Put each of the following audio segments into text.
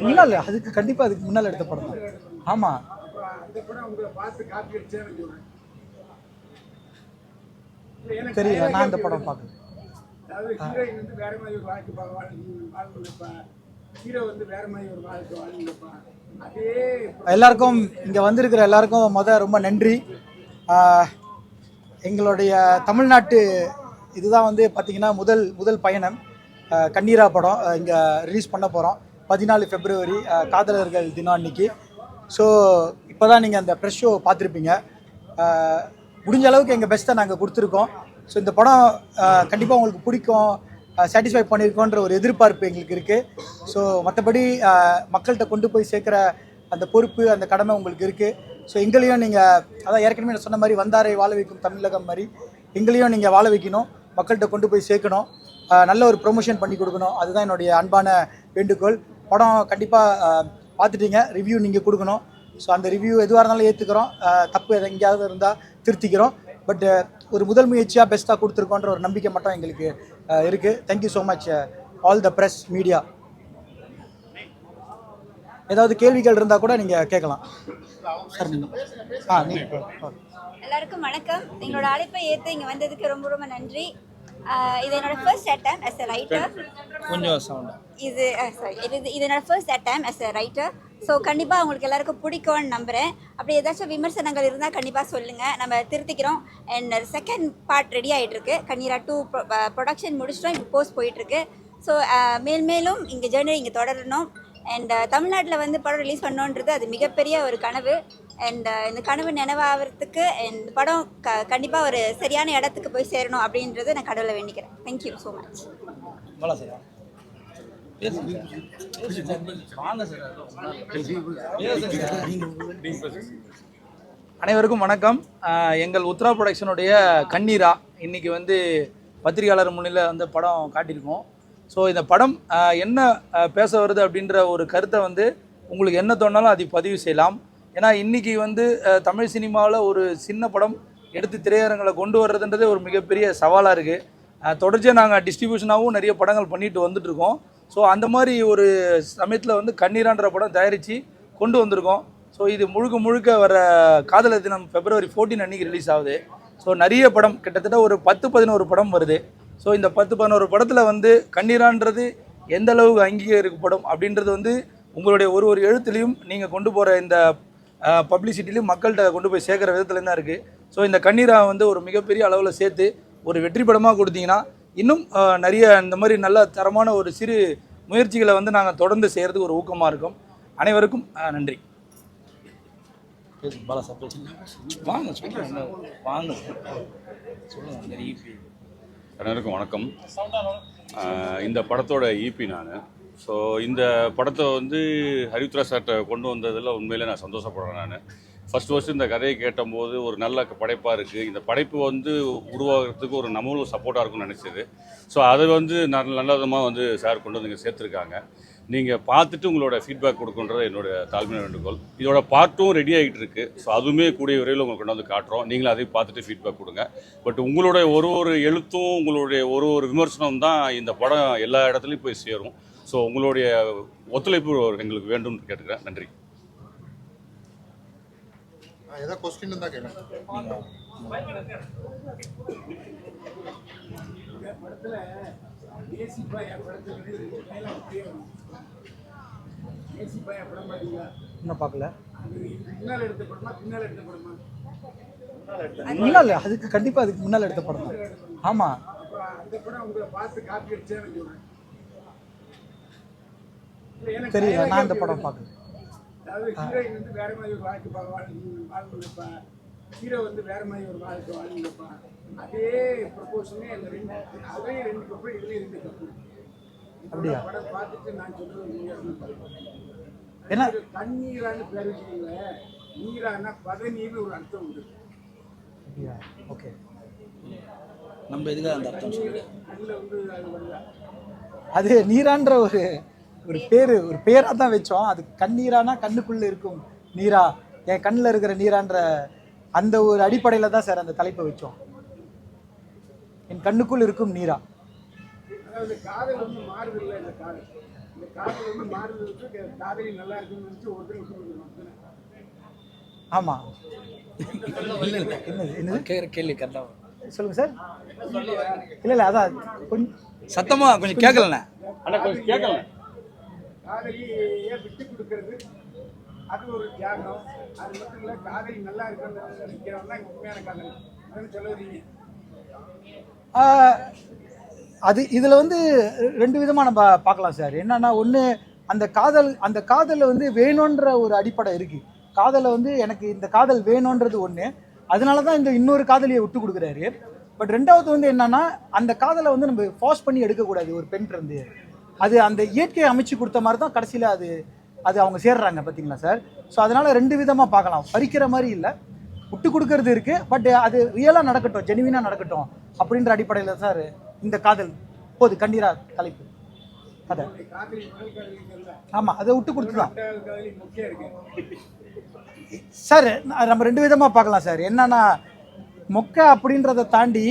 முன்னால் அதுக்கு கண்டிப்பாக அதுக்கு முன்னால் எடுத்த படம் தான். ஆமாம் தெரியல நான் கேட்குது. படம் பார்க்கல அதாவது ஹீரோயின் வந்து வேற மாதிரி ஒரு வாழ்க்கை பா- வாழ் வாழ்ந்துருப்பா ஹீரோ வந்து வேற மாதிரி ஒரு வாழ்க்கை வாழ்ந்துருப்பா அதே எல்லாருக்கும் இங்கே வந்திருக்கிற எல்லாருக்கும் முத ரொம்ப நன்றி. எங்களுடைய தமிழ்நாட்டு இதுதான் வந்து பார்த்திங்கன்னா முதல் முதல் பயணம். கண்ணீரா படம் இங்கே ரிலீஸ் பண்ண போகிறோம் பதினாலு பிப்ரவரி காதலர்கள் தினம் அன்னைக்கு. ஸோ இப்போ தான் நீங்கள் அந்த ப்ரெஷ் ஷோ பார்த்துருப்பீங்க. முடிஞ்ச அளவுக்கு எங்கள் பெஸ்ட்டை நாங்கள் கொடுத்துருக்கோம். ஸோ இந்த படம் கண்டிப்பாக உங்களுக்கு பிடிக்கும் சாட்டிஸ்ஃபை பண்ணியிருக்கோன்ற ஒரு எதிர்பார்ப்பு எங்களுக்கு இருக்குது ஸோ மற்றபடி மக்கள்கிட்ட கொண்டு போய் சேர்க்குற அந்த பொறுப்பு அந்த கடமை உங்களுக்கு இருக்குது ஸோ எங்களையும் நீங்கள் அதான் ஏற்கனவே நான் சொன்ன மாதிரி வந்தாரை வாழ வைக்கும் தமிழகம் மாதிரி எங்களையும் நீங்கள் வாழ வைக்கணும். மக்கள்கிட்ட கொண்டு போய் சேர்க்கணும். நல்ல ஒரு ப்ரொமோஷன் பண்ணி கொடுக்கணும். அதுதான் என்னுடைய அன்பான வேண்டுகோள். படம் கண்டிப்பாக பார்த்துட்டீங்க. ரிவ்யூ நீங்கள் கொடுக்கணும். ஸோ அந்த ரிவ்யூ எதுவாக இருந்தாலும் ஏற்றுக்கிறோம் தப்பு எது எங்கேயாவது இருந்தால் திருத்திக்கிறோம். பட் ஒரு முதல் முயற்சியாக பெஸ்ட்டாக கொடுத்துருக்கோன்ற ஒரு நம்பிக்கை மட்டும் எங்களுக்கு இருக்குது thank you so much all the press media ஏதாவது கேள்விகள் இருந்தால் கூட நீங்கள் கேட்கலாம். சார் நீங்கள் ஆ நீங்கள் எல்லாருக்கும் வணக்கம். எங்களோட அழைப்பை ஏற்று இங்கே வந்ததுக்கு ரொம்ப ரொம்ப நன்றி. இது என்னோட first attempt as a writer கொஞ்சம் சவுண்ட் இது சாரி இது இது என்னோட first attempt as a writer so கண்டிப்பாக உங்களுக்கு எல்லாருக்கும் பிடிக்கும்னு நம்புகிறேன் அப்படி ஏதாச்சும் விமர்சனங்கள் இருந்தால் கண்டிப்பாக சொல்லுங்கள் நம்ம திருத்திக்கிறோம். அண்ட் செகண்ட் பார்ட் ரெடி ஆகிட்டு இருக்கு கண்ணீரா டூ ப்ரொடக்ஷன் முடிச்சிட்டோம். இப்போ போஸ்ட் போயிட்டுருக்கு. ஸோ மேல் மேலும் இங்கே ஜேர்னி இங்கே தொடரணும். அண்ட் தமிழ்நாட்டில் வந்து படம் ரிலீஸ் பண்ணோன்றது அது மிகப்பெரிய ஒரு கனவு. அண்ட் இந்த கனவு நினைவாகிறதுக்கு இந்த படம் க கண்டிப்பாக ஒரு சரியான இடத்துக்கு போய் சேரணும் அப்படின்றது நான் கடவுளை வேண்டிக்கிறேன். தேங்க்யூ ஸோ மச் அனைவருக்கும் வணக்கம். எங்கள் உத்ரா ப்ரொடக்ஷனுடைய கண்ணீரா இன்னைக்கு வந்து பத்திரிகையாளர் முன்னில வந்து படம் காட்டியிருக்கோம். ஸோ இந்த படம் என்ன பேச வருது அப்படின்ற ஒரு கருத்தை வந்து உங்களுக்கு என்ன தோணாலும் அதை பதிவு செய்யலாம். ஏன்னா இன்றைக்கி வந்து தமிழ் சினிமாவில் ஒரு சின்ன படம் எடுத்து திரையரங்களை கொண்டு வர்றதுன்றதே ஒரு மிகப்பெரிய சவாலாக இருக்குது தொடர்ச்சியாக நாங்கள் டிஸ்ட்ரிபியூஷனாகவும் நிறைய படங்கள் பண்ணிட்டு வந்துட்டுருக்கோம். ஸோ அந்த மாதிரி ஒரு சமயத்தில் வந்து கண்ணீரான்ற படம் தயாரித்து கொண்டு வந்திருக்கோம். ஸோ இது முழுக்க முழுக்க வர காதலர் தினம் பிப்ரவரி ஃபோர்டீன் அன்றைக்கி ரிலீஸ் ஆகுது. ஸோ நிறைய படம் கிட்டத்தட்ட ஒரு பத்து பதினோரு படம் வருது. ஸோ இந்த பத்து பதினோரு படத்தில் வந்து கண்ணீரான்றது எந்த அளவுக்கு அங்கீகரிக்கப்படும் அப்படின்றது வந்து உங்களுடைய ஒரு ஒரு எழுத்துலையும் நீங்கள் கொண்டு போகிற இந்த பப்ளிசிட்டிலையும் மக்கள்கிட்ட கொண்டு போய் சேர்க்குற விதத்துல தான் இருக்குது ஸோ இந்த கண்ணீரா வந்து ஒரு மிகப்பெரிய அளவில் சேர்த்து ஒரு வெற்றி படமாக கொடுத்தீங்கன்னா இன்னும் நிறைய இந்த மாதிரி நல்ல தரமான ஒரு சிறு முயற்சிகளை வந்து நாங்கள் தொடர்ந்து செய்கிறதுக்கு ஒரு ஊக்கமாக இருக்கும். அனைவருக்கும் நன்றி. பாலா சார் வாங்க சொல்லுங்க வாங்க. சொல்லுங்க நிறைய அனைவருக்கும் வணக்கம். இந்த படத்தோட ஈபி நான். ஸோ இந்த படத்தை வந்து ஹரித்ரா சார்கிட்ட கொண்டு வந்ததில் உண்மையிலே நான் சந்தோஷப்படுறேன் நான். ஃபர்ஸ்ட் ஃபஸ்ட்டு இந்த கதையை கேட்டபோது ஒரு நல்ல படைப்பாக இருக்குது இந்த படைப்பு வந்து உருவாகிறதுக்கு ஒரு நம்மளும் சப்போர்ட்டாக இருக்கும்னு நினச்சது. ஸோ அதை வந்து நல்ல நல்ல விதமாக வந்து சார் கொண்டு வந்து இங்கே சேர்த்துருக்காங்க. நீங்கள் பார்த்துட்டு உங்களோட ஃபீட்பேக் கொடுக்குன்றது என்னோட தாழ்மையான வேண்டுகோள். இதோட பார்ட்டும் ரெடி ஆகிட்டு இருக்கு. ஸோ அதுவுமே கூடிய விரைவில் உங்களுக்கு கொண்டு வந்து காட்டுறோம். நீங்களும் அதையும் பார்த்துட்டு ஃபீட்பேக் கொடுங்க. பட் உங்களுடைய ஒரு ஒரு எழுத்தும் உங்களுடைய ஒரு ஒரு விமர்சனம் தான் இந்த படம் எல்லா இடத்துலையும் போய் சேரும். ஸோ உங்களுடைய ஒத்துழைப்பு எங்களுக்கு வேண்டும்னு கேட்டுக்கிறேன். நன்றி. ஏதாவது கொஸ்டின் இருந்தா கேளுங்க. இந்த படத்துல ஏசி பாயா படத்துல வந்து dialogue தெரியும். ஏசி பாயா படம் பார்த்தீங்களா இன்னும் பார்க்கல இது முன்னால் எடுத்த படமா பின்னால் எடுத்த படமா. முன்னால் அதுக்கு கண்டிப்பாக அதுக்கு முன்னால் எடுத்த படம் தான் ஆமாம் அப்போ அந்த படம் உங்களை பார்த்து காப்பி அடிச்சேன்னு சொல்றேன் இல்ல, எனக்கு தெரியல நான் அந்த கேட்குது. படம் பார்க்கல அதாவது ஹீரோயின் வந்து வேற மாதிரி ஒரு வாழ்க்கை பா- வாழ் வாழ்ந்துருப்பா. ஹீரோ வந்து வேற மாதிரி ஒரு வாழ்க்கை வாழ்ந்துருப்பா. அதே ப்ரொபோஷனே அந்த ரெண்டு அதுலேயும் ரெண்டு கப்பு இதுலேயும் ரெண்டு கப்பு அப்படியா? படம் பார்த்துட்டு நான் சொல்றது என்ன? தண்ணீரான்னு பேர் வச்சுக்கோங்க நீரானா பதநீர்னு ஒரு அர்த்தம் உண்டு. அப்படியா? ஓகே. நம்ம எதுக்காக அந்த அர்த்தம் சொல்லி கண்ணில் வந்து அது நீரான்ற ஒரு ஒரு பேர் ஒரு பேராக தான் வச்சோம். அது கண்ணீரானா கண்ணுக்குள்ளே இருக்கும் நீரா. என் கண்ணில் இருக்கிற நீரான்ற அந்த ஒரு அடிப்படையில் தான் சார் அந்த தலைப்பை வச்சோம். என் கண்ணுக்குள் இருக்கும் நீரா. கேட்குற கேள்வி கரெக்டாக சொல்லுங்க சார். இல்லை இல்லை அதான் கொஞ்சம் சத்தமாக கொஞ்சம் கேட்கலண்ணே காதலியை விட்டு கொடுக்கறது. அது ஒரு தியாகம். அது மட்டும் இல்லை காதலி நல்லா இருக்குன்னு நினைக்கிறவன் தான் உண்மையான காதலி அதுன்னு சொல்ல வரீங்க அது இதில் வந்து ரெண்டு விதமாக நம்ம பார்க்கலாம் சார். என்னன்னா ஒன்று அந்த காதல் அந்த காதலில் வந்து வேணுன்ற ஒரு அடிப்படை இருக்குது காதலை வந்து எனக்கு இந்த காதல் வேணுன்றது ஒன்று அதனால தான் இந்த இன்னொரு காதலியை விட்டு கொடுக்குறாரு. பட் ரெண்டாவது வந்து என்னன்னா அந்த காதலை வந்து நம்ம ஃபாஸ் பண்ணி எடுக்கக்கூடாது ஒரு பெண் இருந்து அது அந்த இயற்கையை அமைச்சு கொடுத்த மாதிரி தான் கடைசியில் அது அது அவங்க சேர்றாங்க பார்த்தீங்களா சார்? ஸோ அதனால் ரெண்டு விதமாக பார்க்கலாம். பறிக்கிற மாதிரி இல்லை. விட்டு கொடுக்கறது இருக்குது பட் அது ரியலாக நடக்கட்டும் ஜெனுவினாக நடக்கட்டும் அப்படின்ற அடிப்படையில் சார் இந்த காதல். போது கண்ணீரா தலைப்பு. கதை. ஆமாம் அதை விட்டு கொடுத்துதான். சார் நம்ம ரெண்டு விதமாக பார்க்கலாம் சார். என்னன்னா மொக்கை அப்படின்றத தாண்டி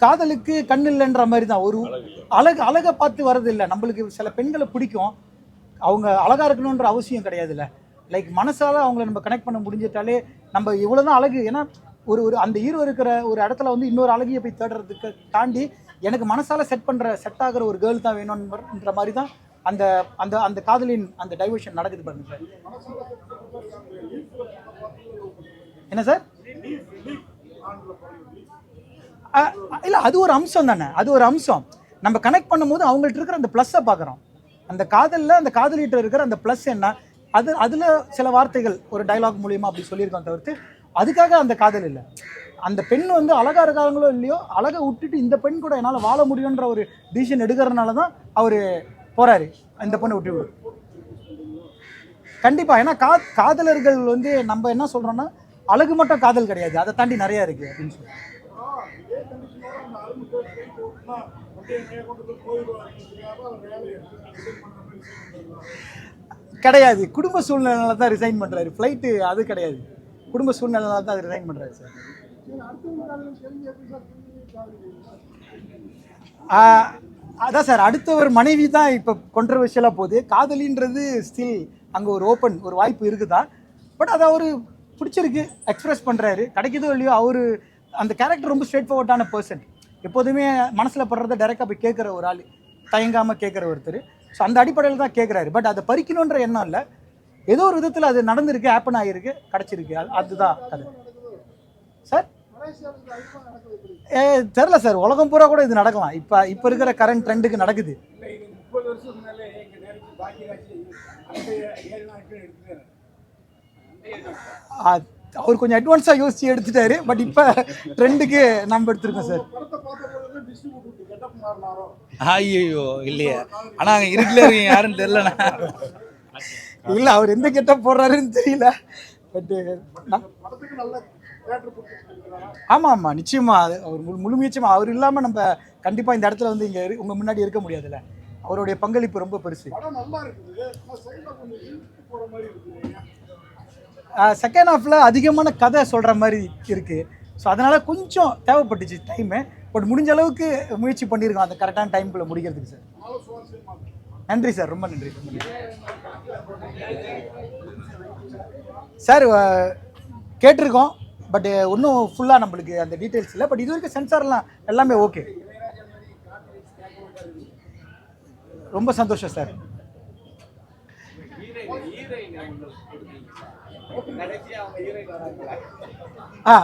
காதலுக்கு கண் இல்லைன்ற மாதிரி தான் ஒரு அழகு அழகை பார்த்து வர்றது இல்லை நம்மளுக்கு சில பெண்களை பிடிக்கும். அவங்க அழகா இருக்கணுன்ற அவசியம் கிடையாதுல்ல. லைக் மனசால அவங்கள நம்ம கனெக்ட் பண்ண முடிஞ்சிட்டாலே நம்ம இவ்வளோதான் அழகு. ஏன்னா ஒரு ஒரு அந்த ஹீரோ இருக்கிற ஒரு இடத்துல வந்து இன்னொரு அழகியை போய் தேடுறதுக்கு தாண்டி எனக்கு மனசால செட் பண்ற செட் ஆகுற ஒரு கேர்ள் தான் வேணும்ன்ற மாதிரி தான் அந்த அந்த அந்த காதலின் அந்த டைவர்ஷன் நடக்குது பாருங்க சார். என்ன சார்? இல்லை அது ஒரு அம்சம் தானே? அது ஒரு அம்சம். நம்ம கனெக்ட் பண்ணும்போது அவங்கள்ட்ட இருக்கிற அந்த ப்ளஸ்ஸை பார்க்குறோம். அந்த காதலில் அந்த காதலிட்ட இருக்கிற அந்த ப்ளஸ் என்ன? அது அதில் சில வார்த்தைகள் ஒரு டைலாக் மூலியமா அப்படி சொல்லியிருக்கோம் தவிர்த்து அதுக்காக அந்த காதல் இல்லை. அந்த பெண் வந்து அழகாக இருக்காங்களோ இல்லையோ அழகை விட்டுட்டு இந்த பெண் கூட என்னால் வாழ முடியுன்ற ஒரு டிசிஷன் எடுக்கிறதுனால தான் அவர் போறாரு. இந்த பொண்ணை விட்டு கண்டிப்பாக ஏன்னா கா காதலர்கள் வந்து நம்ம என்ன சொல்கிறோன்னா அழகு மட்டும் காதல் கிடையாது. அதை தாண்டி நிறைய இருக்குது அப்படின்னு சொல்லி கிடையாது. குடும்ப சூழ்நிலையில தான் ரிசைன் பண்ணுறாரு ஃப்ளைட்டு அது கிடையாது. குடும்ப சூழ்நிலையில தான் ரிசைன் பண்ணுறாரு சார் அதான் சார் அடுத்த ஒரு மனைவி தான் இப்போ கொண்ட்ரவர்ஷியலாக போகுது. காதலின்றது ஸ்டில் அங்கே ஒரு ஓப்பன் ஒரு வாய்ப்பு இருக்குதா? பட் அதை அவர் பிடிச்சிருக்கு. எக்ஸ்பிரஸ் பண்ணுறாரு கிடைக்குதோ இல்லையோ அவர் அந்த கேரக்டர் ரொம்ப ஸ்ட்ரெயிட் ஃபார்வர்டான பர்சன் எப்போதுமே மனசில் படுறத டைரெக்டாக போய் கேட்குற ஒரு ஆள். தயங்காமல் கேட்குற ஒருத்தர். ஸோ அந்த அடிப்படையில் தான் கேட்குறாரு பட் அதை பறிக்கணுன்ற எண்ணம் இல்லை. ஏதோ ஒரு விதத்தில் அது நடந்திருக்கு ஹேப்பன் ஆகிருக்கு கிடச்சிருக்கு. அது அதுதான் அது சார் ஏ தெரில சார் உலகம் பூரா கூட இது நடக்கலாம். இப்போ இப்போ இருக்கிற கரண்ட் ட்ரெண்டுக்கு நடக்குது. அது முப்பது அவர் கொஞ்சம் அட்வான்ஸாக யோசிச்சு எடுத்துட்டாரு. பட் இப்போ ட்ரெண்டுக்கு நம்ம எடுத்திருக்கோம் சார் ஐயோ இல்லையே. ஆனால் அங்கே இருக்கீங்க யாருன்னு தெரிலண்ணா இல்லை அவர் எந்த கெட்ட போடுறாருன்னு தெரியல. பட்டு ஆமாம் ஆமாம் நிச்சயமா. அது அவர் முழு முழு முயற்சியமா? அவர் இல்லாமல் நம்ம கண்டிப்பாக இந்த இடத்துல வந்து இங்கே உங்கள் முன்னாடி இருக்க முடியாதுல்ல. அவருடைய பங்களிப்பு ரொம்ப பெருசு. செகண்ட் ஹாஃபில் அதிகமான கதை சொல்கிற மாதிரி இருக்குது ஸோ அதனால் கொஞ்சம் தேவைப்பட்டுச்சு டைமு பட் முடிஞ்ச அளவுக்கு முயற்சி பண்ணியிருக்கோம் அந்த கரெக்டான டைம்குள்ளே முடிக்கிறதுக்கு சார் நன்றி சார் ரொம்ப நன்றி. ரொம்ப நன்றி. சார் கேட்டிருக்கோம். பட் இன்னும் ஃபுல்லாக நம்மளுக்கு அந்த டீட்டெயில்ஸ் இல்லை. பட் இது வரைக்கும் சென்சார்லாம் எல்லாமே ஓகே ரொம்ப சந்தோஷம் சார் ஆ.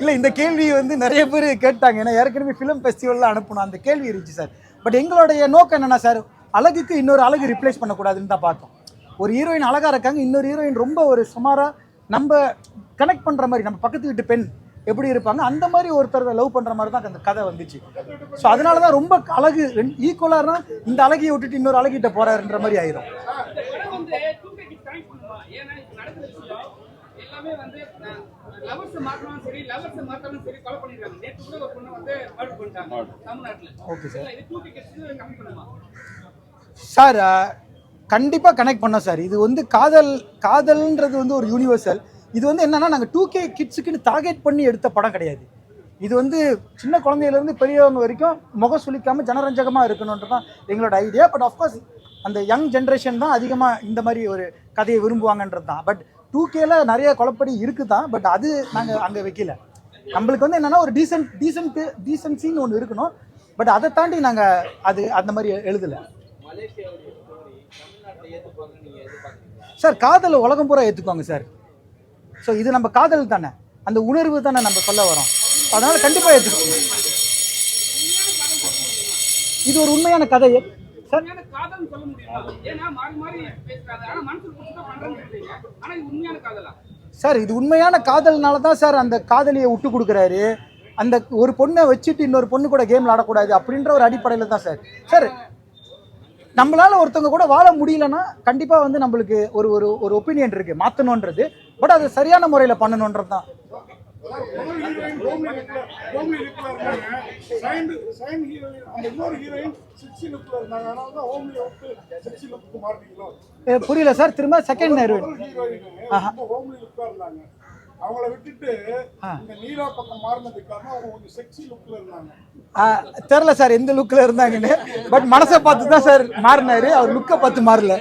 இல்லை இந்த கேள்வி வந்து நிறைய பேர் கேட்டாங்க. ஏன்னா ஏற்கனவே ஃபிலிம் ஃபெஸ்டிவலில் அனுப்பணும் அந்த கேள்வி இருந்துச்சு சார் பட் எங்களுடைய நோக்கம் என்னன்னா சார் அழகுக்கு இன்னொரு அழகு ரிப்ளேஸ் பண்ணக்கூடாதுன்னு தான் பார்த்தோம். ஒரு ஹீரோயின் அழகாக இருக்காங்க இன்னொரு ஹீரோயின் ரொம்ப ஒரு சுமாராக நம்ம கனெக்ட் பண்ணுற மாதிரி நம்ம பக்கத்து வீட்டு பெண் எப்படி இருப்பாங்க அந்த மாதிரி ஒருத்தர் லவ் பண்ணுற மாதிரி தான் அந்த கதை வந்துச்சு. ஸோ அதனால தான் ரொம்ப அழகு ஈக்குவலாக இந்த அழகியை விட்டுட்டு இன்னொரு அழகிட்ட போறாருன்ற மாதிரி ஆயிரும் படம் வந்து டூ கே கிட்ஸ் கனெக்ட் பண்ணுமா ஏன்னா இப்ப நடக்கிற விஷயம் எல்லாமே வந்து லவர்ஸ் மாற்றணும் சரி லவர்ஸ் மாற்றணும் சரி கொலை பண்ணிருக்காங்க நேற்று கூட ஒரு பொண்ணு வந்து மர்டர் பண்ணிட்டாங்க தமிழ்நாட்டுல. ஓகே சார் இது டூ கே கிட்ஸ் கனெக்ட் பண்ணுமா? சார் கண்டிப்பாக கனெக்ட் பண்ணோம் சார் இது வந்து காதல் காதல்ன்றது வந்து ஒரு யூனிவர்சல் இது வந்து என்னன்னா நாங்கள் டூ கே கிட்ஸுக்குன்னு டார்கெட் பண்ணி எடுத்த படம் கிடையாது. இது வந்து சின்ன குழந்தையிலேருந்து பெரியவங்க வரைக்கும் முகம் சுளிக்காமல் ஜனரஞ்சகமாக இருக்கணுன்றது தான் எங்களோட ஐடியா பட் ஆஃப்கோர்ஸ் அந்த யங் ஜென்ரேஷன் தான் அதிகமாக இந்த மாதிரி ஒரு கதையை விரும்புவாங்கன்றது தான். பட் டூ கேல நிறைய குழப்படி இருக்குது தான் பட் அது நாங்கள் அங்கே வைக்கல. நம்மளுக்கு வந்து என்னென்னா ஒரு டீசென்ட் டீசென்ட் டீசென்சின்னு ஒன்று இருக்கணும். பட் அதை தாண்டி நாங்கள் அது அந்த மாதிரி எழுதலை. சார் காதலை உலகம் பூரா ஏற்றுக்குவாங்க சார் ஸோ இது நம்ம காதல் தானே. அந்த உணர்வு தானே நம்ம சொல்ல வரோம். அதனால் கண்டிப்பாக ஏற்றுக்குவாங்க இது ஒரு உண்மையான கதை சார் சொல்ல ஏன்னா மாறி மாறி பேசுறாங்க. ஆனா பண்றேன்னு ஆனா இது உண்மையான காதலா? சார் இது உண்மையான காதல்னால தான் சார் அந்த காதலியை விட்டு கொடுக்குறாரு. அந்த ஒரு பொண்ணை வச்சுட்டு இன்னொரு பொண்ணு கூட கேம் விளாடக்கூடாது அப்படின்ற ஒரு அடிப்படையில் தான் சார். சார் நம்மளால் ஒருத்தவங்க கூட வாழ முடியலன்னா கண்டிப்பாக வந்து நம்மளுக்கு ஒரு ஒரு ஒரு ஒப்பீனியன் இருக்குது மாற்றணுன்றது பட் அது சரியான முறையில் பண்ணணுன்றது தான். முதல் ஹீரோயின் ஹோம்லி லுக்ல லுக்கில் இருந்தாங்க செகண்ட் செகண்ட் ஹீரோயின் அந்த இன்னொரு ஹீரோயின் சிக்ஸி லுக்கில் இருந்தாங்க அதனால தான் ஹோம்லி விட்டு சிக்ஸி லுக்கு மாறிட்டீங்களோ புரியல சார். திரும்ப செகண்ட் ஹீரோயின் முதல் ஹீரோயின் ரொம்ப ஹோம்லி லுக்கா இருந்தாங்க அவங்கள விட்டுட்டு இந்த நீலா பக்கம் மாறினதுக்கு காரணம் அவங்க கொஞ்சம் செக்ஸி லுக்கில் இருந்தாங்க தெரில சார். எந்த லுக்கில் இருந்தாங்கன்னு. பட் மனசை பார்த்து தான் சார் மாறினாரு. அவர் லுக்கை பார்த்து மாறல.